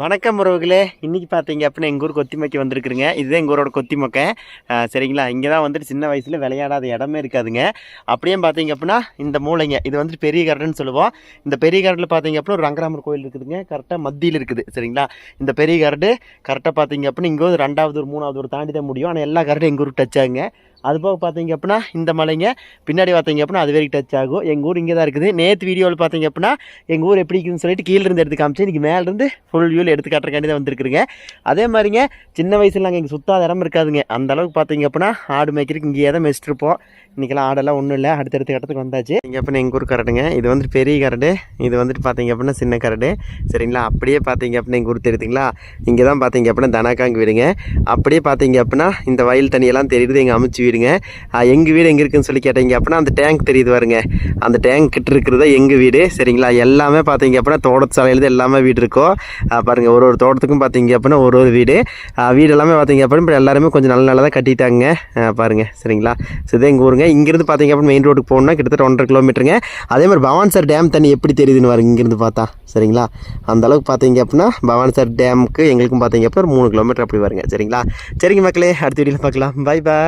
வணக்கம் உறவுகளே. இன்றைக்கி பார்த்தீங்க அப்படின்னா எங்கள் ஊர் கொத்திமக்கி வந்திருக்குறீங்க இதுதான் எங்கள் ஊரோட கொத்திமொக்கை. சரிங்களா? இங்கே தான் வந்துட்டு சின்ன வயசில் விளையாடாத இடமே இருக்காதுங்க. அப்படியே பார்த்தீங்க அப்படின்னா இந்த மூளைங்க இது வந்துட்டு பெரிய கார்டன் சொல்லுவோம். இந்த பெரிய கார்டில் பார்த்தீங்க அப்படின்னா ஒரு ரங்கராமர் கோயில் இருக்குதுங்க. கரெக்டாக மத்தியில் இருக்குது. சரிங்களா? இந்த பெரிய கார்டு கரெக்டாக பார்த்தீங்க அப்படின்னா இங்கே ஒரு ரெண்டாவது ஒரு மூணாவது ஒரு தாண்டி தான் முடியும். ஆனால் எல்லா கார்டும் எங்கள் ஊருக்கு டச் ஆகுங்க. அது போக பார்த்தீங்க அப்படின்னா இந்த மலைங்க. பின்னாடி பார்த்தீங்க அப்படின்னா அது வரைக்கும் டச் ஆகும். எங்கள் ஊர் இங்கே தான் இருக்குது நேற்று வீடியோவில் பார்த்தீங்க அப்படின்னா எங்கள் ஊர் எப்படி இருக்குதுன்னு சொல்லிட்டு கீழேருந்து எடுத்து காமிச்சு இன்றைக்கி மேலேருந்து ஃபுல் வியூவில் எடுத்து காட்டுறக்காண்டி தான் வந்துருக்குறேங்க அதே மாதிரிங்க சின்ன வயசில் நாங்கள் இங்கே சுத்தாத இடம் இருக்காதுங்க. அந்த அளவுக்கு பார்த்தீங்க அப்படின்னா ஆடு மேய்க்கிறதுக்கு இங்கேயே தான் மேய்ச்சிட்டு இன்றைக்கெல்லாம் ஆடெல்லாம் ஒன்றும் இல்லை. அடுத்தடுத்த இடத்துக்கு வந்தாச்சு. இங்கே அப்படின்னா எங்கள் ஊர் கரடுங்க. இது வந்துட்டு பெரிய கரடு. இது வந்துட்டு பார்த்தீங்க அப்படின்னா சின்ன கரடு. சரிங்களா? அப்படியே பார்த்தீங்க அப்படின்னா எங்கள் ஊர் தெரியுதுங்களா? இங்கே தான் பார்த்தீங்க அப்படின்னா தனாக்காங்க வீடுங்க. அப்படியே பார்த்தீங்க அப்படின்னா இந்த வயல் தண்ணியெல்லாம் தெரியுது. எங்கள் அமைச்சு வீடுங்க எங்கள் வீடு எங்கே இருக்குன்னு சொல்லி கேட்டீங்க அப்படின்னா அந்த டேங்க் தெரியுது பாருங்க. அந்த டேங்க் கிட்ட இருக்கிறது எங்கள் வீடு சரிங்களா? எல்லாமே பார்த்தீங்க அப்படின்னா தோட்டத்து சாலையிலேருந்து எல்லாமே வீடு இருக்கோ பாருங்கள் ஒரு ஒரு தோட்டத்துக்கும் பார்த்தீங்க அப்படின்னா ஒரு ஒரு வீடு. வீடு எல்லாமே பார்த்தீங்க அப்படின்னா இப்போ எல்லாருமே கொஞ்சம் நல்ல நல்லா தான் கட்டிட்டாங்க. பாருங்கள் பாருங்க சரிங்களா? ஸோ இதே எங்கள் ஊருங்க. இங்கேருந்து பார்த்தீங்க அப்படின்னா மெயின் ரோடுக்கு போகணுன்னா கிட்டத்தட்ட ஒன்றரை கிலோமீட்டருங்க அதே மாதிரி பவான் சார் டேம் தண்ணி எப்படி தெரியுதுன்னு பாருங்க இங்கேருந்து பார்த்தா சரிங்களா? அந்த அளவுக்கு பார்த்தீங்க அப்படின்னா பவான் சார் டேமுக்கு எங்களுக்கும் பார்த்தீங்க அப்படின்னா ஒரு மூணு கிலோமீட்டர் அப்படி வருங்க சரிங்களா? சரிங்க மக்களே அடுத்த வீடியோவில் பார்க்கலாம். Bye bye